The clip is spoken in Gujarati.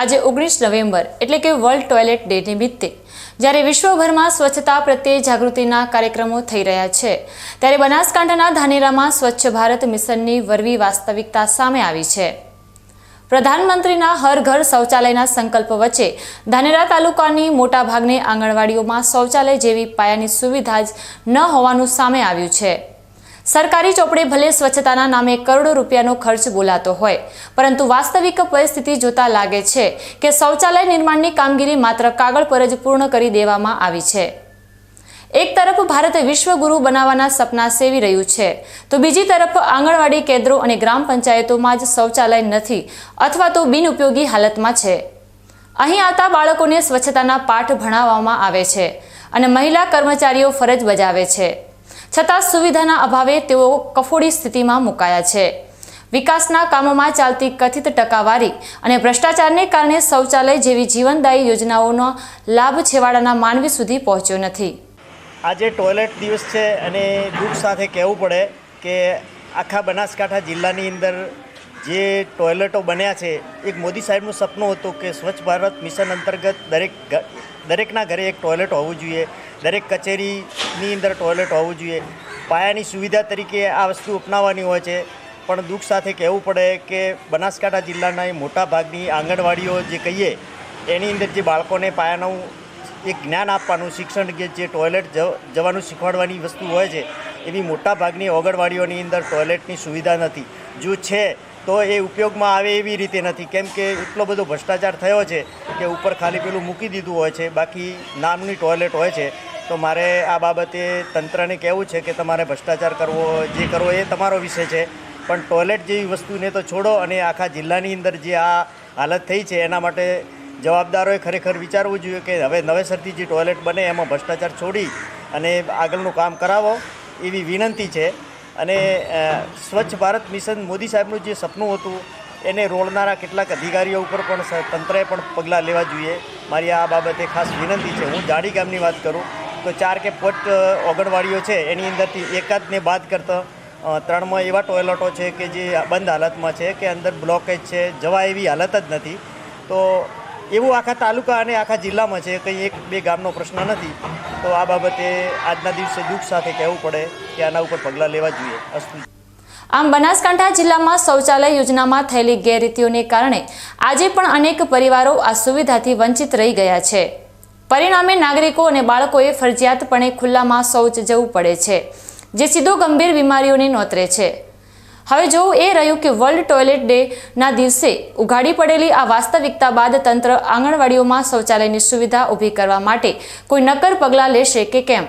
આજે ઓગણીસ નવેમ્બર એટલે કે વર્લ્ડ ટોયલેટ ડે નિમિત્તે. જ્યારે વિશ્વભરમાં સ્વચ્છતા પ્રત્યે જાગૃતિના કાર્યક્રમો થઈ રહ્યા છે, ત્યારે બનાસકાંઠાના ધાનેરામાં સ્વચ્છ ભારત મિશનની વરવી વાસ્તવિકતા સામે આવી છે. પ્રધાનમંત્રીના હર ઘર શૌચાલયના સંકલ્પ વચ્ચે ધાનેરા તાલુકાની મોટાભાગની આંગણવાડીઓમાં શૌચાલય જેવી પાયાની સુવિધા જ ન હોવાનું સામે આવ્યું છે. સરકારી ચોપડે ભલે સ્વચ્છતાના નામે કરોડો રૂપિયાનો ખર્ચ બોલાતો હોય, પરંતુ વાસ્તવિક પરિસ્થિતિ જોતા લાગે છે કે શૌચાલય નિર્માણની કામગીરી માત્ર કાગળ પર જ પૂર્ણ કરી દેવામાં આવી છે. એક તરફ ભારત વિશ્વગુરુ બનાવવાના સપના સેવી રહ્યું છે, તો બીજી તરફ આંગણવાડી કેન્દ્રો અને ગ્રામ પંચાયતોમાં જ શૌચાલય નથી અથવા તો બિનઉપયોગી હાલતમાં છે. અહીં આવતા બાળકોને સ્વચ્છતાના પાઠ ભણાવવામાં આવે છે અને મહિલા કર્મચારીઓ ફરજ બજાવે છે. છતાં સુવિધાના અભાવે તેઓ કફોડી સ્થિતિમાં મુકાયા છે. વિકાસના કામોમાં ચાલતી કથિત ટકાવારી અને ભ્રષ્ટાચારને કારણે શૌચાલય જેવી જીવનદાયી યોજનાઓનો લાભ છેવાડાના માનવી સુધી પહોંચ્યો નથી. આજે ટોયલેટ દિવસ છે અને દુઃખ સાથે કહેવું પડે કે આખા બનાસકાંઠા જિલ્લાની અંદર જે ટોયલેટો બન્યા છે, એક મોદી સાહેબનું સપનું હતું કે સ્વચ્છ ભારત મિશન અંતર્ગત દરેક દરેકના ઘરે એક ટોયલેટ હોવું જોઈએ. દરેક કચેરીની અંદર ટોયલેટ હોવું જોઈએ. પાયાની સુવિધા તરીકે આ વસ્તુ અપનાવવાની હોય છે. પણ દુઃખ સાથે કહેવું પડે કે બનાસકાંઠા જિલ્લાના એ મોટા આંગણવાડીઓ જે કહીએ, એની અંદર જે બાળકોને પાયાનું એક જ્ઞાન આપવાનું, શિક્ષણ કે જે ટોયલેટ જવ- જવાનું શીખવાડવાની વસ્તુ હોય છે, એવી મોટા ભાગની ઓગણવાડીઓની અંદર ટોયલેટની સુવિધા નથી. જો છે તો એ ઉપયોગમાં આવે એવી રીતે નથી. કેમ કે એટલો બધો ભ્રષ્ટાચાર થયો છે કે ઉપર ખાલી પેલું મૂકી દીધું હોય છે, બાકી નામની ટોયલેટ હોય છે. તો મારે આ બાબતે તંત્રને કહેવું છે કે તમારે ભ્રષ્ટાચાર કરવો, જે કરવો એ તમારો વિષય છે. પણ ટોયલેટ જેવી વસ્તુને તો છોડો અને આખા જિલ્લાની અંદર જે આ હાલત થઈ છે, એના માટે જવાબદારોએ ખરેખર વિચારવું જોઈએ કે હવે નવેસરથી જે ટોયલેટ બને એમાં ભ્રષ્ટાચાર છોડી અને આગળનું કામ કરાવો એવી વિનંતી છે. અને સ્વચ્છ ભારત મિશન મોદી સાહેબનું જે સપનું હતું, એને રોળનારા કેટલાક અધિકારીઓ ઉપર પણ તંત્રએ પણ પગલાં લેવા જોઈએ. મારી આ બાબતે ખાસ વિનંતી છે. હું જાડી ગામની વાત કરું, તો ચાર કે પાંચ ઓગણવાડીઓ છે. એની અંદરથી એકાદને બાદ કરતા ત્રણમાં એવા ટોયલેટો છે કે જે બંધ હાલતમાં છે કે અંદર બ્લોકેજ છે, જવા એવી હાલત જ નથી. તો એવું આખા તાલુકા અને આખા જિલ્લામાં છે, કંઈ એક બે ગામનો પ્રશ્ન નથી. તો આ બાબતે આજના દિવસે દુઃખ સાથે કહેવું પડે. કે આના ઉપર પગલાં લેવા જોઈએ. આમ બનાસકાંઠા જિલ્લામાં શૌચાલય યોજનામાં થયેલી ગેરરીતિઓને કારણે આજે પણ અનેક પરિવારો આ સુવિધાથી વંચિત રહી ગયા છે. પરિણામે નાગરિકો અને બાળકોએ ફરજિયાતપણે ખુલ્લામાં શૌચ જવું પડે છે, જે સીધો ગંભીર બીમારીઓને નોતરે છે. હવે જોવું એ રહ્યું કે વર્લ્ડ ટોયલેટ ડેના દિવસે ઉઘાડી પડેલી આ વાસ્તવિકતા બાદ તંત્ર આંગણવાડીઓમાં શૌચાલયની સુવિધા ઊભી કરવા માટે કોઈ નક્કર પગલાં લેશે કે કેમ?